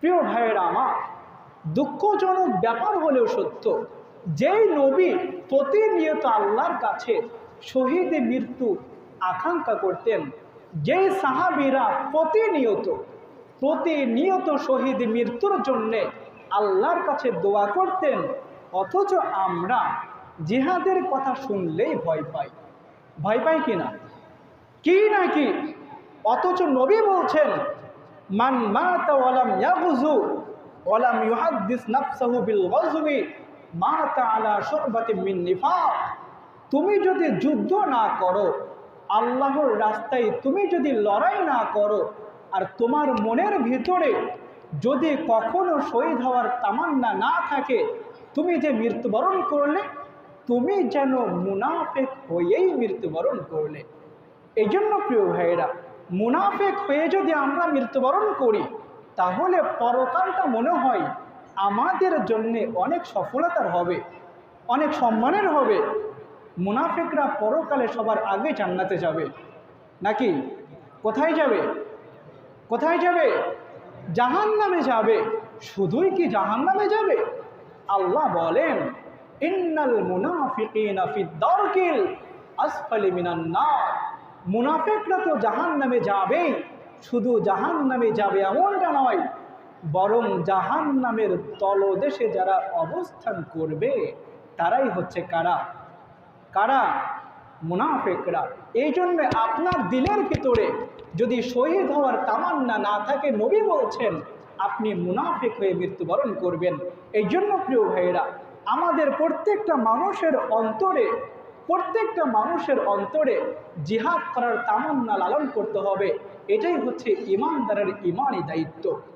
প্রিয় ভাইয়েরা আমার, দুঃখজনক ব্যাপার হলেও সত্য, যেই নবী প্রতিনিয়ত আল্লাহর কাছে শহীদে মৃত্যু আকাঙ্ক্ষা করতেন, যেই সাহাবিরা প্রতিনিয়ত প্রতিনিয়ত শহীদ মৃত্যুর জন্যে আল্লাহর কাছে দোয়া করতেন, অথচ আমরা জিহাদের কথা শুনলেই ভয় পাই। ভয় পাই কি না? কি নাকি অথচ নবী বলছেন মান মাতা ওয়ালাম ইয়াগুজু ওয়ালাম ইউহাদ্দিস নাফসাহু বিল গজবি মাতা আলা শুরবাতি মিন নিফাক। তুমি যদি যুদ্ধ না করো, আল্লাহর রাস্তায় তুমি যদি লড়াই না করো, আর তোমার মনের ভিতরে যদি কখনো শহীদ হওয়ার তামান্না না থাকে, তুমি যে মৃত্যুবরণ করলে, তুমি যেন মুনাফেক হয়েই মৃত্যুবরণ করলে। এই জন্য প্রিয় ভাইয়েরা মুনাফেক হয়ে যদি আমরা মৃত্যুবরণ করি, তাহলে পরকালটা মনে হয় আমাদের জন্যে অনেক সফলতার হবে, অনেক সম্মানের হবে। মুনাফেকরা পরকালে সবার আগে জান্নাতে যাবে। নাকি? কোথায় যাবে? কোথায় যাবে? জাহান নামে যাবে। শুধুই কি জাহান নামে যাবে? আল্লাহ বলেন, ইন্নাল মুনাফিকিনা আসফালি মিনান নার। মুনাফিকরা তো জাহান নামে যাবেই, শুধু জাহান নামে যাবে এমনটা নয়, বরং জাহান নামের তলদেশে যারা অবস্থান করবে, তারাই হচ্ছে কারা? কারা? মুনাফেকরা। এই জন্য আপনার দিলের ভিতরে যদি শহীদ হওয়ার তামান্না না থাকে, নবী বলছেন, আপনি মুনাফেক হয়ে মৃত্যুবরণ করবেন। এই জন্য প্রিয় ভাইয়েরা, আমাদের প্রত্যেকটা মানুষের অন্তরে প্রত্যেকটা মানুষের অন্তরে জিহাদ করার তামান্না লালন করতে হবে। এটাই হচ্ছে ইমানদারের ইমানই দায়িত্ব।